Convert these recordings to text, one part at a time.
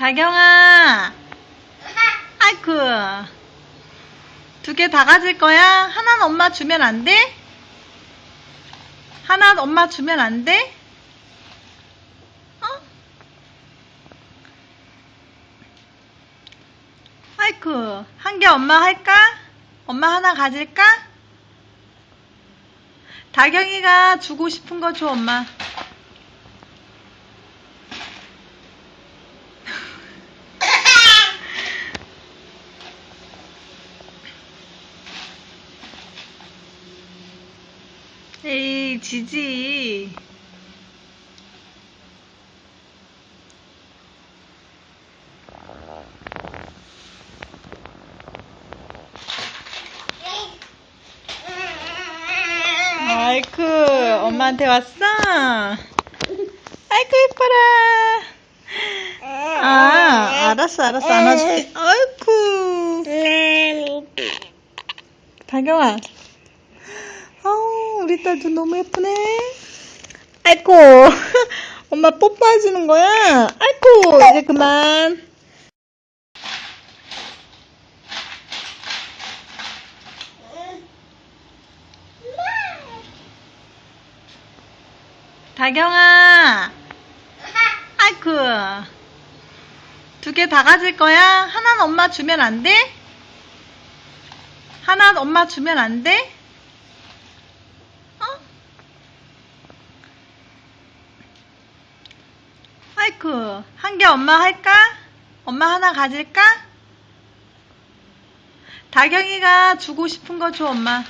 다경아, 아이쿠. 두 개 다 가질 거야? 하나는 엄마 주면 안 돼? 하나는 엄마 주면 안 돼? 어? 아이쿠, 한 개 엄마 할까? 엄마 하나 가질까? 다경이가 주고 싶은 거 줘, 엄마. 에이, 지지. 아이쿠, 엄마한테 왔어? 아이쿠, 이뻐라. 아, 알았어, 알았어. 안아줄게. 아이쿠. 다경아. 우리 딸도 너무 예쁘네. 아이고, 엄마 뽀뽀해주는 거야? 아이고, 이제 그만. 다경아, 아이쿠. 두 개 다 가질 거야? 하나는 엄마 주면 안 돼? 하나는 엄마 주면 안 돼? 어? 아이쿠, 한 개 엄마 할까? 엄마 하나 가질까? 다경이가 주고 싶은 거 줘, 엄마.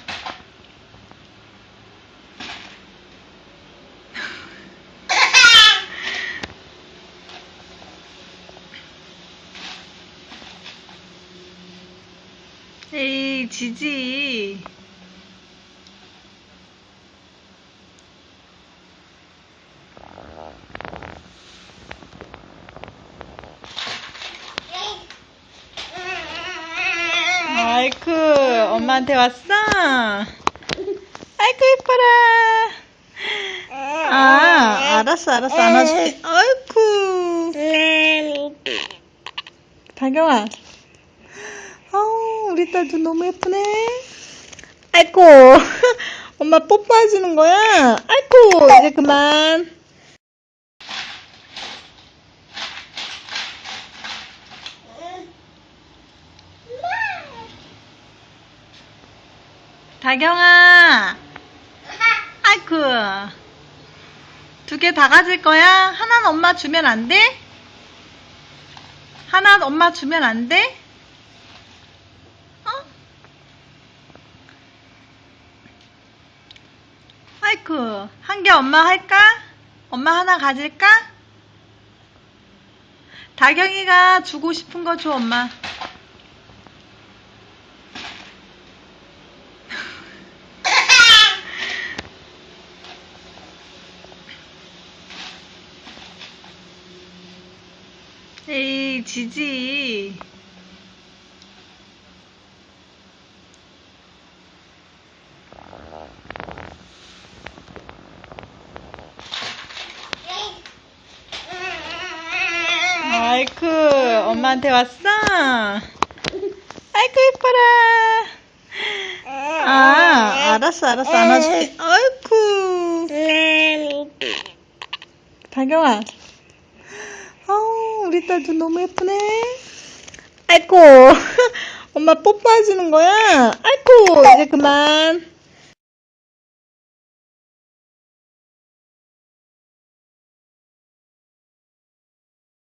에이, 지지. 아이쿠, 엄마한테 왔어? 아이쿠, 이뻐라. 아, 알았어, 알았어. 안아줄게. 아이쿠. 다경아. 아우, 우리 딸도 너무 예쁘네. 아이고, 엄마 뽀뽀해주는 거야? 아이고, 이제 그만. 다경아, 아이쿠. 두 개 다 가질 거야? 하나는 엄마 주면 안 돼? 하나는 엄마 주면 안 돼? 어? 아이쿠, 한 개 엄마 할까? 엄마 하나 가질까? 다경이가 주고 싶은 거 줘, 엄마. 에이, 지지. 아이쿠, 엄마한테 왔어? 아이쿠, 이뻐라. 아, 알았어, 알았어. 안아줄게. 아이쿠. 다경아. 우리 딸도 너무 예쁘네. 아이고, 엄마 뽀뽀해주는 거야? 아이고, 이제 그만.